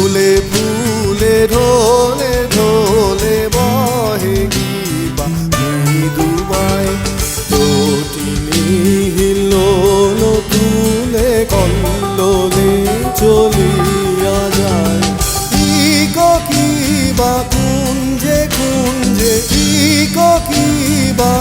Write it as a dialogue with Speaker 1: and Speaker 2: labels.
Speaker 1: ফুলে ফুলে ঢোলে ঢোলে বহে গীবা চলিয়া যায়। কি কিবা কুঞ্জে কুঞ্জে কি কিবা